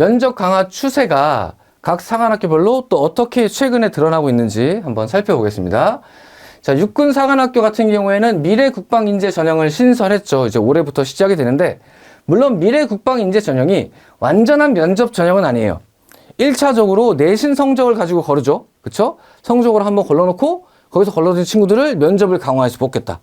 면접 강화 추세가 각 사관학교별로 또 어떻게 최근에 드러나고 있는지 한번 살펴보겠습니다. 자, 육군 사관학교 같은 경우에는 미래 국방 인재 전형을 신설했죠. 이제 올해부터 시작이 되는데 물론 미래 국방 인재 전형이 완전한 면접 전형은 아니에요. 1차적으로 내신 성적을 가지고 거르죠. 그쵸? 성적으로 한번 걸러놓고 거기서 걸러진 친구들을 면접을 강화해서 뽑겠다.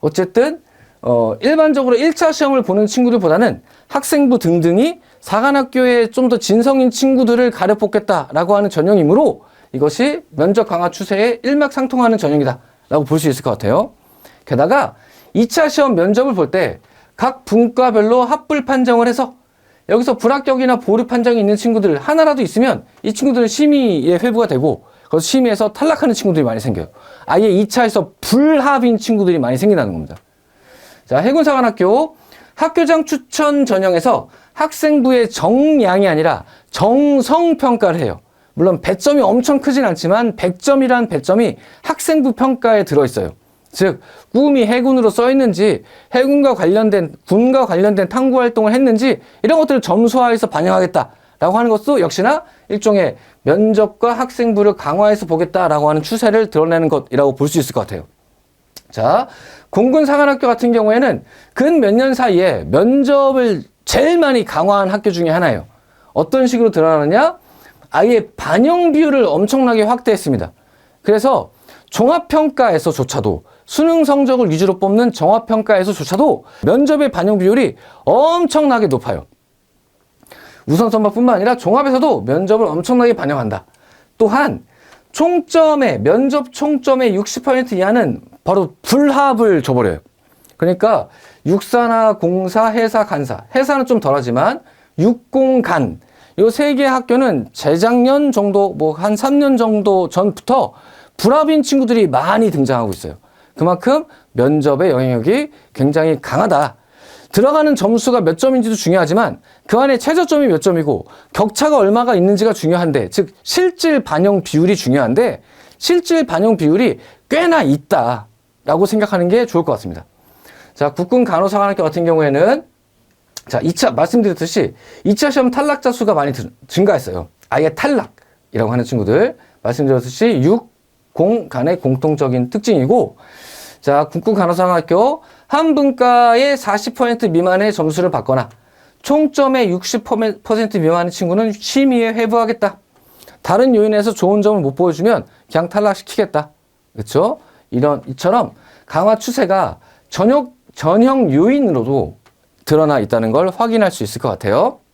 어쨌든 어, 일반적으로 1차 시험을 보는 친구들보다는 학생부 등등이 사관학교에 좀 더 진성인 친구들을 가려 뽑겠다라고 하는 전형이므로 이것이 면접 강화 추세에 일맥상통하는 전형이다라고 볼 수 있을 것 같아요. 게다가 2차 시험 면접을 볼 때 각 분과별로 합불 판정을 해서 여기서 불합격이나 보류 판정이 있는 친구들 하나라도 있으면 이 친구들은 심의에 회부가 되고 거기서 심의에서 탈락하는 친구들이 많이 생겨요. 아예 2차에서 불합인 친구들이 많이 생긴다는 겁니다. 자, 해군사관학교 학교장 추천 전형에서 학생부의 정량이 아니라 정성 평가를 해요. 물론 배점이 엄청 크진 않지만 100점이란 배점이 학생부 평가에 들어있어요. 즉, 꿈이 해군으로 써 있는지, 해군과 관련된, 군과 관련된 탐구 활동을 했는지, 이런 것들을 점수화해서 반영하겠다라고 하는 것도 역시나 일종의 면접과 학생부를 강화해서 보겠다라고 하는 추세를 드러내는 것이라고 볼 수 있을 것 같아요. 자, 공군 사관학교 같은 경우에는 근 몇 년 사이에 면접을 제일 많이 강화한 학교 중에 하나예요. 어떤 식으로 드러나느냐? 아예 반영 비율을 엄청나게 확대했습니다. 그래서 종합평가에서조차도 수능 성적을 위주로 뽑는 종합평가에서조차도 면접의 반영 비율이 엄청나게 높아요. 우선 선발뿐만 아니라 종합에서도 면접을 엄청나게 반영한다. 또한 총점의 면접 총점의 60% 이하는 바로 불합을 줘버려요. 그러니까 육사나 공사, 해사, 간사. 해사는 좀 덜하지만 육공간 요 세 개 학교는 재작년 정도 뭐 한 3년 정도 전부터 불합인 친구들이 많이 등장하고 있어요. 그만큼 면접의 영향력이 굉장히 강하다. 들어가는 점수가 몇 점인지도 중요하지만 그 안에 최저점이 몇 점이고 격차가 얼마가 있는지가 중요한데 즉 실질 반영 비율이 중요한데 실질 반영 비율이 꽤나 있다라고 생각하는 게 좋을 것 같습니다. 자, 국군 간호사관학교 같은 경우에는 자, 2차 말씀드렸듯이 2차 시험 탈락자 수가 많이 들- 증가했어요. 아예 탈락이라고 하는 친구들 말씀드렸듯이 6, 0 간의 공통적인 특징이고 자, 국군 간호사관학교 한 분과의 40% 미만의 점수를 받거나 총점의 60% 미만의 친구는 심의에 회부하겠다. 다른 요인에서 좋은 점을 못 보여주면 그냥 탈락시키겠다. 그렇죠? 이런 이처럼 강화 추세가 전역 전형 요인으로도 드러나 있다는 걸 확인할 수 있을 것 같아요.